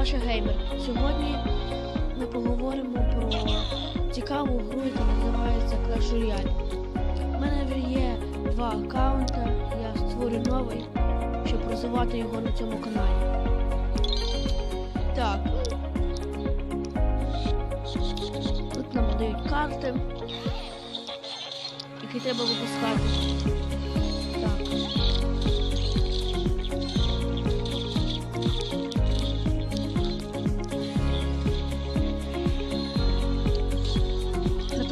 Паша Геймер. Сьогодні ми поговоримо про цікаву гру, яка називається Clash Royale. У мене вже є два аккаунта, я створю новий, щоб розвивати його на цьому каналі. Так. Тут нам дають карти, які треба випускати. Так.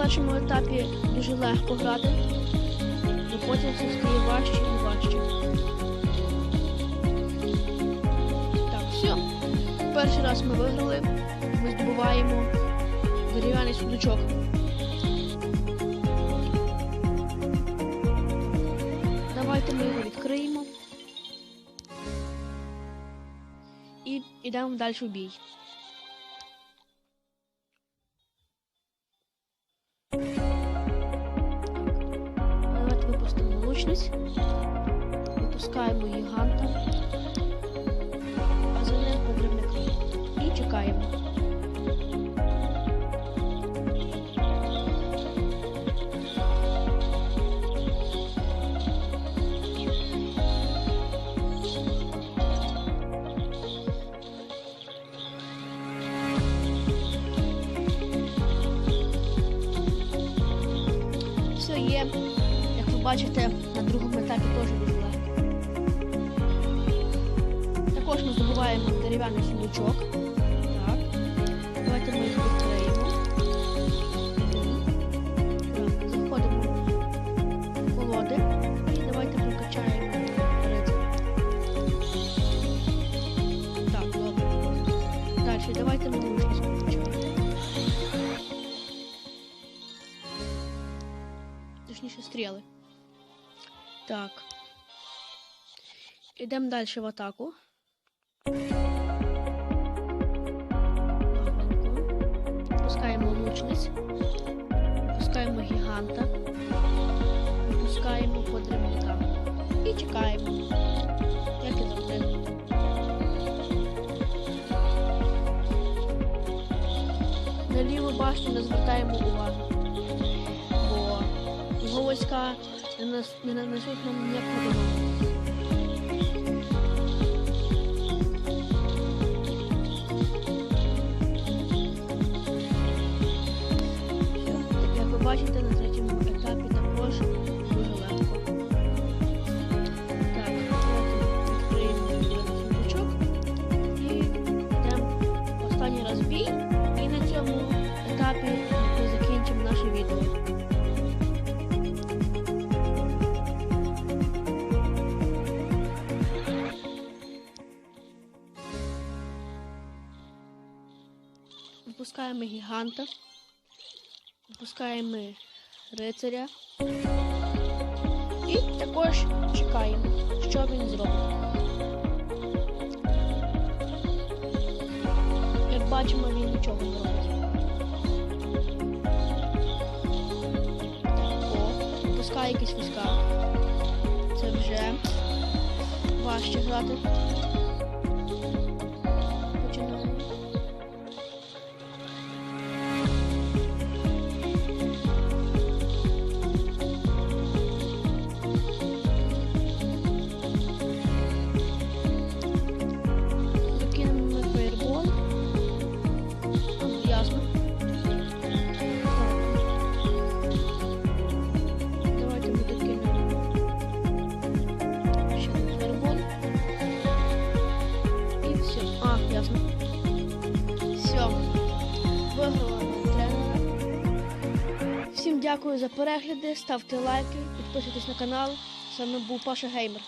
Першому етапі дуже легко грати, але потім все стає важче і важче. Так, все. Перший раз ми виграли. Ми здобуваємо дерев'яний сундучок. Давайте ми його відкриємо. І йдемо далі в бій. Лучниць. Випускаємо гіганта. А за ним подрібника. І чекаємо. Все є. Як ви бачите, на другому етапі теж дуже легко. Також ми здобуваємо дерев'яний сундучок. Так. Давайте ми його відкриємо. Заходимо в колоди і давайте прокачаємо рицаря. Так, добре. Далі, давайте ми лучність прокачаємо. Точніше стріли. Так. Ідемо далі в атаку. Пускаємо лучниць. Пускаємо гіганта. Пускаємо подрібника. І чекаємо. Як і завжди. На ліву башню не звертаємо увагу. Бо війська не, нас, не нанесуть нам ніякого дамагу. Як ви бачите, на третьому етапі також дуже легко. Так, відкриємо сундучок і йдемо останній раз. І на цьому етапі Випускаємо гіганта. Випускаємо рицаря. І також чекаємо, що він зробить. Як бачимо, він нічого не робить. О, випускає якісь війська. Це вже важче грати. Всім дякую за перегляди, ставте лайки, підписуйтесь на канал. З вами був Паша Геймер.